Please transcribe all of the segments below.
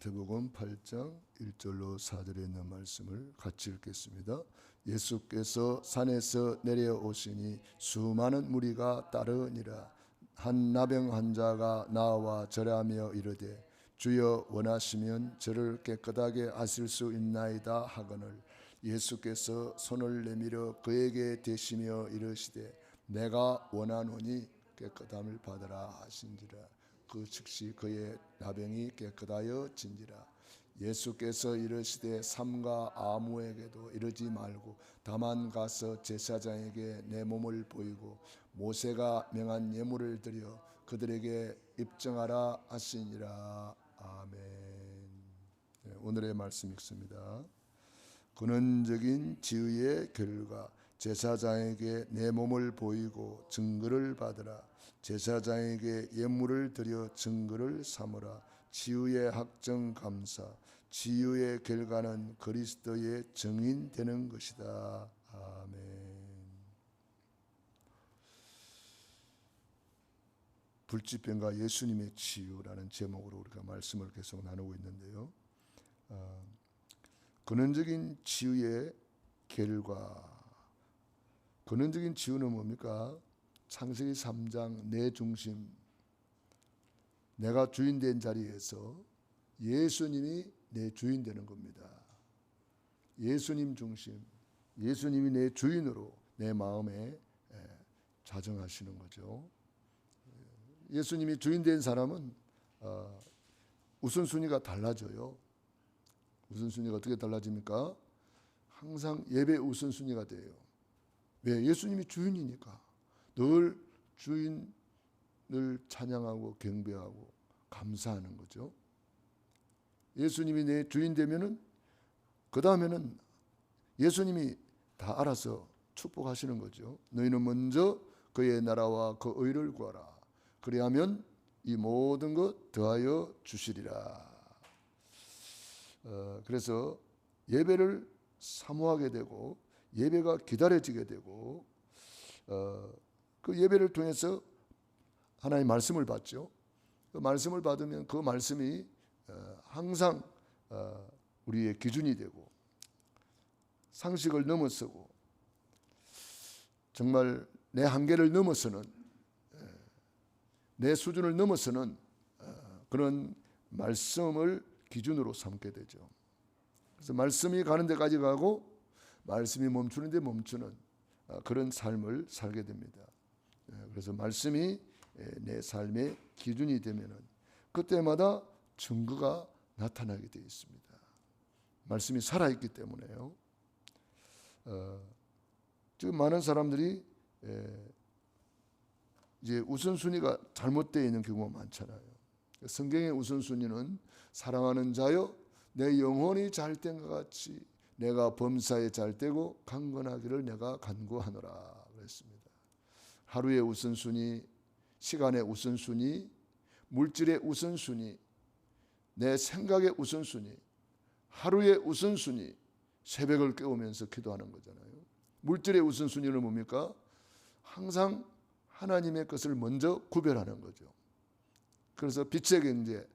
마태복음 8장 1절로 4절에 있는 말씀을 같이 읽겠습니다. 예수께서 산에서 내려오시니 수많은 무리가 따르니라. 한 나병 환자가 나와 절하며 이르되 주여 원하시면 저를 깨끗하게 하실 수 있나이다 하거늘. 예수께서 손을 내밀어 그에게 대시며 이르시되 내가 원하노니 깨끗함을 받으라 하신지라 그 즉시 그의 나병이 깨끗하여 진지라. 예수께서 이르시되 삼가 아무에게도 이르지 말고 다만 가서 제사장에게 내 몸을 보이고 모세가 명한 예물을 드려 그들에게 입증하라 하시니라. 아멘. 네, 오늘의 말씀 읽습니다. 근원적인 지의의 결과 제사장에게 내 몸을 보이고 증거를 받으라. 제사장에게 예물을 드려 증거를 삼으라. 지유의 학정 감사 지유의 결과는 그리스도의 증인 되는 것이다. 아멘. 불치병과 예수님의 치유라는 제목으로 우리가 말씀을 계속 나누고 있는데요. 어, 근원적인 치유의 결과 근원적인 치유는 뭡니까? 창세기 3장 내 중심 내가 주인 된 자리에서 예수님이 내 주인 되는 겁니다. 예수님 중심 예수님이 내 주인으로 내 마음에 자정하시는 거죠. 예수님이 주인 된 사람은 어, 우선순위가 달라져요. 우선순위가 어떻게 달라집니까? 항상 예배 우선순위가 돼요. 왜? 예수님이 주인이니까. 늘 주인을 찬양하고 경배하고 감사하는 거죠. 예수님이 내 주인 되면은 그 다음에는 예수님이 다 알아서 축복하시는 거죠. 너희는 먼저 그의 나라와 그 의를 구하라. 그리하면 이 모든 것 더하여 주시리라. 어, 그래서 예배를 사모하게 되고 예배가 기다려지게 되고 어, 그 예배를 통해서 하나님 말씀을 받죠. 그 말씀을 받으면 그 말씀이 어, 항상 어, 우리의 기준이 되고 상식을 넘어서고 정말 내 한계를 넘어서는 내 수준을 넘어서는 어, 그런 말씀을 기준으로 삼게 되죠. 그래서 말씀이 가는 데까지 가고 말씀이 멈추는 데 멈추는 그런 삶을 살게 됩니다. 그래서 말씀이 내 삶의 기준이 되면은 그때마다 증거가 나타나게 되어 있습니다. 말씀이 살아있기 때문에요. 어, 지금 많은 사람들이 에, 이제 우선순위가 잘못되어 있는 경우가 많잖아요. 성경의 우선순위는 사랑하는 자여 내 영혼이 잘 된 것 같이 내가 범사에 잘 되고 강건하기를 내가 간구하노라 그랬습니다. 하루의 우선순위, 시간의 우선순위, 물질의 우선순위, 내 생각의 우선순위, 하루의 우선순위, 새벽을 깨우면서 기도하는 거잖아요. 물질의 우선순위는 뭡니까? 항상 하나님의 것을 먼저 구별하는 거죠. 그래서 빛의 경제,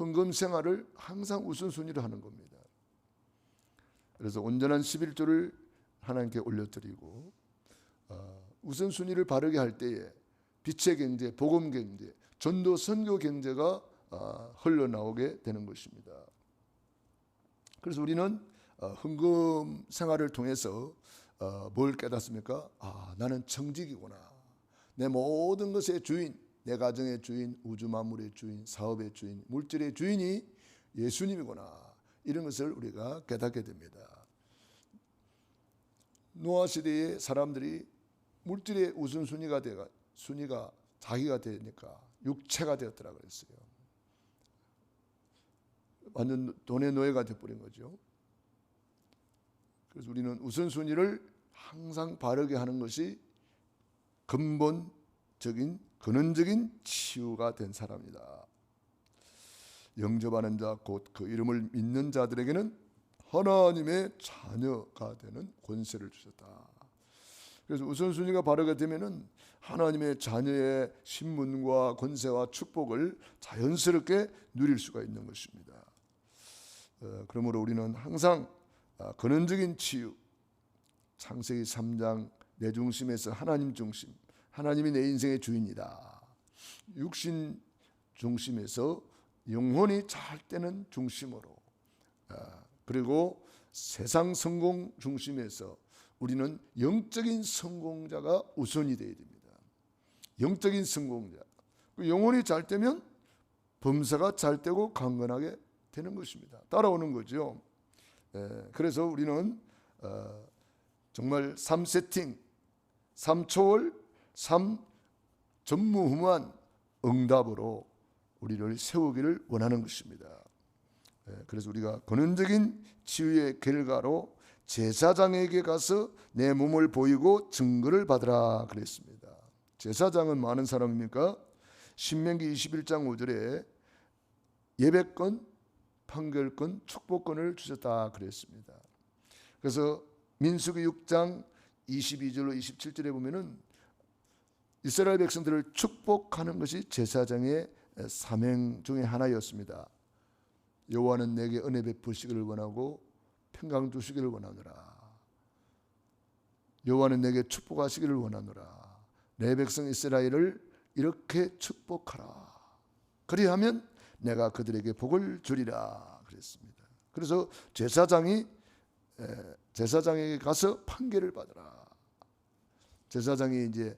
헌금 생활을 항상 우선순위로 하는 겁니다. 그래서 온전한 11조를 하나님께 올려드리고 어, 우선순위를 바르게 할 때에 빛의 경제, 복음 경제, 전도 선교 경제가 어, 흘러나오게 되는 것입니다. 그래서 우리는 어, 헌금 생활을 통해서 어, 뭘 깨닫습니까? 아, 나는 청직이구나. 내 모든 것의 주인, 내 가정의 주인, 우주 만물의 주인, 사업의 주인, 물질의 주인이 예수님이구나. 이런 것을 우리가 깨닫게 됩니다. 노아 시대의 사람들이 물질의 우선순위가 되가 순위가 자기가 되니까 육체가 되었더라 그랬어요. 완전 돈의 노예가 되어버린 거죠. 그래서 우리는 우선순위를 항상 바르게 하는 것이 근본적인 근원적인 치유가 된 사람이다. 영접하는 자 곧 그 이름을 믿는 자들에게는 하나님의 자녀가 되는 권세를 주셨다. 그래서 우선순위가 바르게 되면은 하나님의 자녀의 신분과 권세와 축복을 자연스럽게 누릴 수가 있는 것입니다. 어, 그러므로 우리는 항상 아, 근원적인 치유, 창세기 3장 내 중심에서 하나님 중심, 하나님이 내 인생의 주인이다. 육신 중심에서 영혼이 잘 때는 중심으로, 아, 그리고 세상 성공 중심에서 우리는 영적인 성공자가 우선이 되어야 됩니다. 영적인 성공자. 그 영혼이 잘 되면 범사가 잘 되고 강건하게 되는 것입니다. 따라오는 거죠. 예, 그래서 우리는 어, 정말 3세팅, 3초월, 3 전무후무한 응답으로 우리를 세우기를 원하는 것입니다. 예, 그래서 우리가 근원적인 치유의 결과로 제사장에게 가서 내 몸을 보이고 증거를 받으라 그랬습니다. 제사장은 많은 사람입니까? 신명기 21장 5절에 예배권, 판결권, 축복권을 주셨다 그랬습니다. 그래서 민수기 6장 22절로 27절에 보면은 이스라엘 백성들을 축복하는 것이 제사장의 사명 중의 하나였습니다. 여호와는 내게 은혜 베푸시기를 원하고 평강 두시기를 원하노라. 여호와는 내게 축복하시기를 원하노라. 내 백성 이스라엘을 이렇게 축복하라. 그리하면 내가 그들에게 복을 주리라 그랬습니다. 그래서 제사장이 제사장에게 가서 판결을 받으라. 제사장이 이제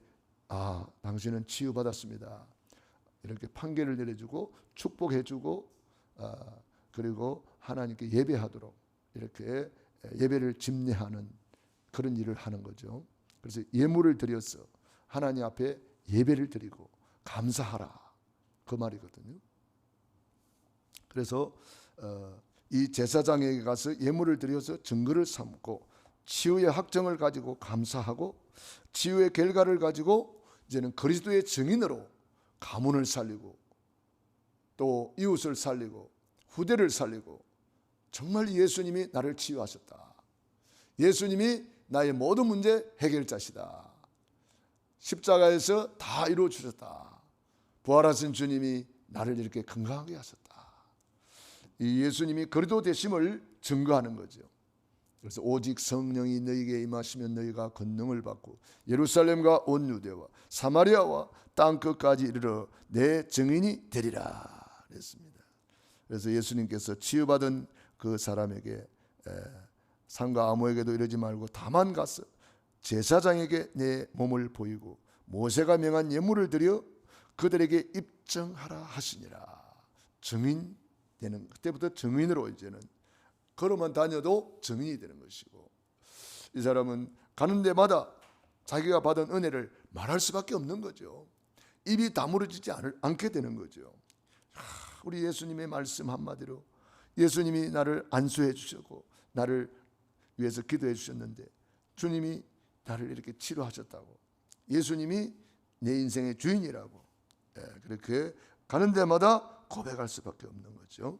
아 당신은 치유 받았습니다. 이렇게 판결을 내려주고 축복해주고 아, 그리고 하나님께 예배하도록 이렇게 예배를 집례하는 그런 일을 하는 거죠. 그래서 예물을 드려서 하나님 앞에 예배를 드리고 감사하라 그 말이거든요. 그래서 어, 이 제사장에게 가서 예물을 드려서 증거를 삼고 치유의 확정을 가지고 감사하고 치유의 결과를 가지고 이제는 그리스도의 증인으로 가문을 살리고 또 이웃을 살리고 후대를 살리고 정말 예수님이 나를 치유하셨다. 예수님이 나의 모든 문제 해결자시다. 십자가에서 다 이루어 주셨다. 부활하신 주님이 나를 이렇게 건강하게 하셨다. 이 예수님이 그리도 되심을 증거하는 거죠. 그래서 오직 성령이 너희에게 임하시면 너희가 권능을 받고 예루살렘과 온 유대와 사마리아와 땅 끝까지 이르러 내 증인이 되리라 그랬습니다. 그래서 예수님께서 치유받은 그 사람에게 상과 아무에게도 이러지 말고 다만 가서 제사장에게 내 몸을 보이고 모세가 명한 예물을 드려 그들에게 입증하라 하시니라 증인 되는 그때부터 증인으로 이제는 걸어만 다녀도 증인이 되는 것이고 이 사람은 가는 데마다 자기가 받은 은혜를 말할 수밖에 없는 거죠. 입이 다물어지지 않게 되는 거죠. 우리 예수님의 말씀 한마디로 예수님이 나를 안수해 주셨고 나를 위해서 기도해 주셨는데 주님이 나를 이렇게 치료하셨다고 예수님이 내 인생의 주인이라고 예, 그렇게 가는 데마다 고백할 수밖에 없는 거죠.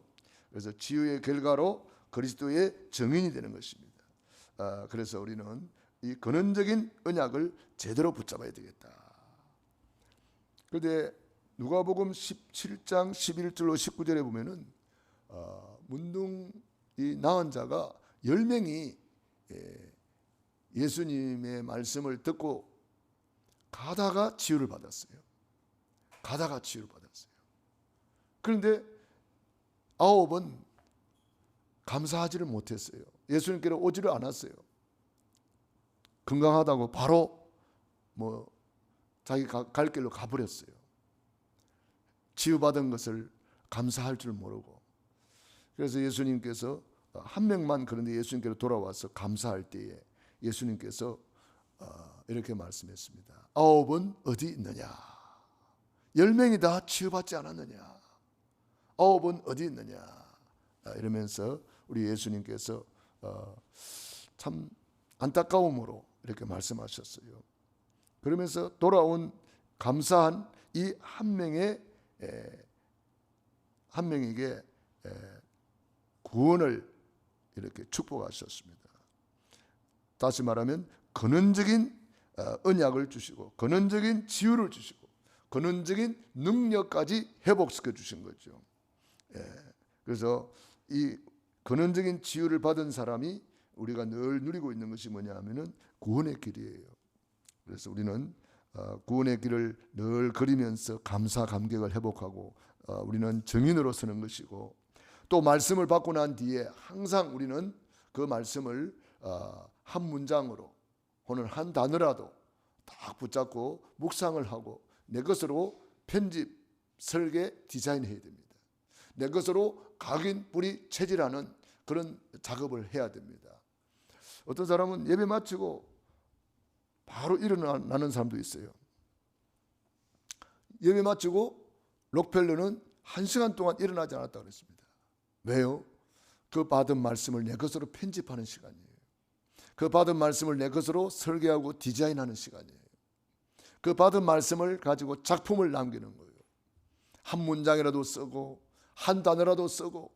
그래서 치유의 결과로 그리스도의 증인이 되는 것입니다. 아, 그래서 우리는 이 근원적인 언약을 제대로 붙잡아야 되겠다. 그런데 누가복음 17장 11절로 19절에 보면은 어, 문둥 이 나은 자가 10명이 예, 예수님의 말씀을 듣고 가다가 치유를 받았어요. 가다가 치유를 받았어요. 그런데 아홉은 감사하지를 못했어요. 예수님께로 오지를 않았어요. 건강하다고 바로 뭐 자기 갈 길로 가버렸어요. 치유받은 것을 감사할 줄 모르고. 그래서 예수님께서 한 명만 그런데 예수님께로 돌아와서 감사할 때에 예수님께서 어, 이렇게 말씀했습니다. 아홉은 어디 있느냐? 열 명이 다 치유받지 않았느냐? 아홉은 어디 있느냐 아, 이러면서 우리 예수님께서 어, 참 안타까움으로 이렇게 말씀하셨어요. 그러면서 돌아온 감사한 이 한 명의 한 명에게 구원을 이렇게 축복하셨습니다. 다시 말하면 근원적인 어, 언약을 주시고 근원적인 지유를 주시고 근원적인 능력까지 회복시켜 주신 거죠. 예. 그래서 이 근원적인 치유를 받은 사람이 우리가 늘 누리고 있는 것이 뭐냐 하면은 구원의 길이에요. 그래서 우리는 어, 구원의 길을 늘 그리면서 감사 감격을 회복하고 어, 우리는 증인으로 서는 것이고 또 말씀을 받고 난 뒤에 항상 우리는 그 말씀을 어, 한 문장으로 혹은 한 단어라도 딱 붙잡고 묵상을 하고 내 것으로 편집, 설계, 디자인해야 됩니다. 내 것으로 각인, 뿌리, 체질하는 그런 작업을 해야 됩니다. 어떤 사람은 예배 마치고 바로 일어나는 사람도 있어요. 예배 마치고 록펠러는 한 시간 동안 일어나지 않았다 그랬습니다. 왜요? 그 받은 말씀을 내 것으로 편집하는 시간이에요. 그 받은 말씀을 내 것으로 설계하고 디자인하는 시간이에요. 그 받은 말씀을 가지고 작품을 남기는 거예요. 한 문장이라도 쓰고 한 단어라도 쓰고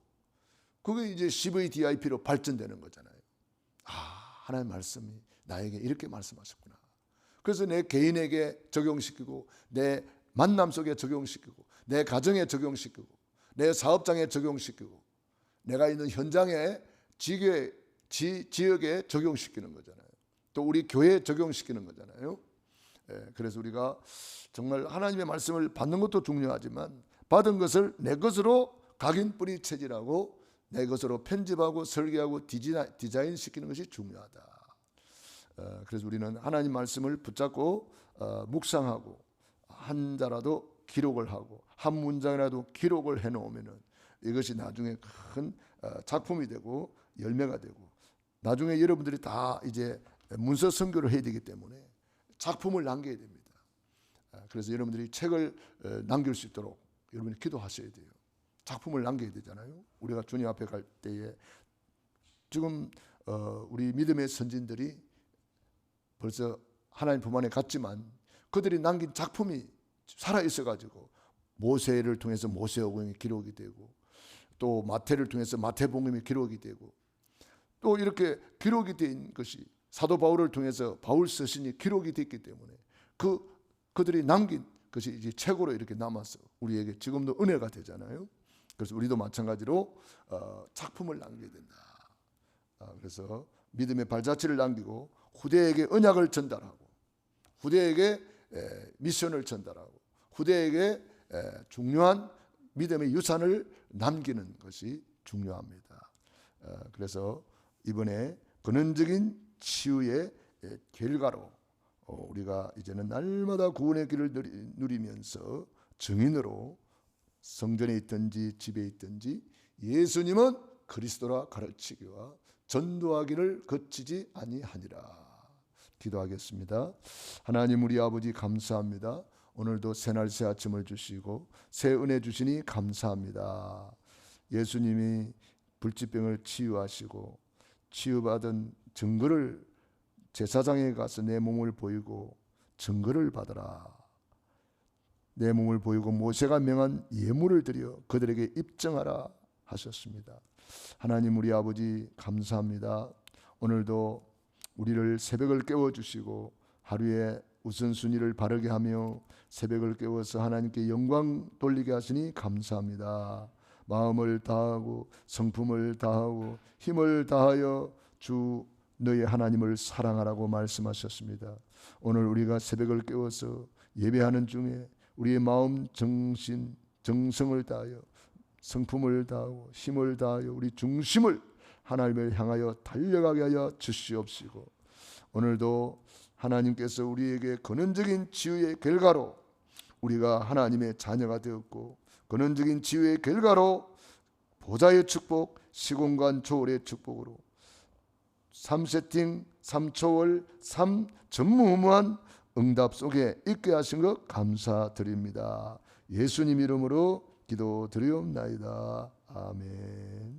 그게 이제 CVDIP로 발전되는 거잖아요. 아, 하나님 말씀이 나에게 이렇게 말씀하셨구나. 그래서 내 개인에게 적용시키고 내 만남 속에 적용시키고 내 가정에 적용시키고 내 사업장에 적용시키고 내가 있는 현장에 지교에 지, 지역에 적용시키는 거잖아요. 또 우리 교회에 적용시키는 거잖아요. 예, 그래서 우리가 정말 하나님의 말씀을 받는 것도 중요하지만 받은 것을 내 것으로 각인 뿌리 체질하고 내 것으로 편집하고 설계하고 디자인 시키는 것이 중요하다. 어, 그래서 우리는 하나님 말씀을 붙잡고 어, 묵상하고 한 자라도 기록을 하고 한 문장이라도 기록을 해놓으면은 이것이 나중에 큰 어, 작품이 되고 열매가 되고 나중에 여러분들이 다 이제 문서 선교를 해야 되기 때문에 작품을 남겨야 됩니다. 아, 그래서 여러분들이 책을 어, 남길 수 있도록 여러분이 기도하셔야 돼요. 작품을 남겨야 되잖아요. 우리가 주님 앞에 갈 때에 지금 어, 우리 믿음의 선진들이 벌써 하나님 품 안에 갔지만 그들이 남긴 작품이 살아 있어 가지고 모세를 통해서 모세오경이 기록이 되고 또 마태를 통해서 마태복음이 기록이 되고 또 이렇게 기록이 된 것이 사도 바울을 통해서 바울 서신이 기록이 됐기 때문에 그 그들이 남긴 것이 이제 책으로 이렇게 남아서 우리에게 지금도 은혜가 되잖아요. 그래서 우리도 마찬가지로 어, 작품을 남겨야 된다. 아, 그래서 믿음의 발자취를 남기고 후대에게 언약을 전달하고 후대에게 에, 미션을 전달하고 후대에게 에, 중요한 믿음의 유산을 남기는 것이 중요합니다. 어, 그래서 이번에 근원적인 치유의 에, 결과로 어, 우리가 이제는 날마다 구원의 길을 누리, 누리면서 증인으로 성전에 있든지 집에 있든지 예수님은 그리스도라 가르치기와 전도하기를 거치지 아니하니라. 기도하겠습니다. 하나님 우리 아버지 감사합니다. 오늘도 새날 새 아침을 주시고 새 은혜 주시니 감사합니다. 예수님이 불치병을 치유하시고 치유받은 증거를 제사장에 가서 내 몸을 보이고 증거를 받아라. 내 몸을 보이고 모세가 명한 예물을 드려 그들에게 입증하라 하셨습니다. 하나님 우리 아버지 감사합니다. 오늘도 우리를 새벽을 깨워 주시고 하루에 우선순위를 바르게 하며 새벽을 깨워서 하나님께 영광 돌리게 하시니 감사합니다. 마음을 다하고 성품을 다하고 힘을 다하여 주 너희 하나님을 사랑하라고 말씀하셨습니다. 오늘 우리가 새벽을 깨워서 예배하는 중에 우리의 마음, 정신, 정성을 다하여 성품을 다하고 힘을 다하여 우리 중심을 하나님을 향하여 달려가게 하여 주시옵시고 오늘도 하나님께서 우리에게 근원적인 치유의 결과로 우리가 하나님의 자녀가 되었고 근원적인 치유의 결과로 보좌의 축복, 시공간 초월의 축복으로 3세팅, 3초월, 3 전무후무한 응답 속에 있게 하신 것 감사드립니다. 예수님 이름으로 기도드리옵나이다. 아멘.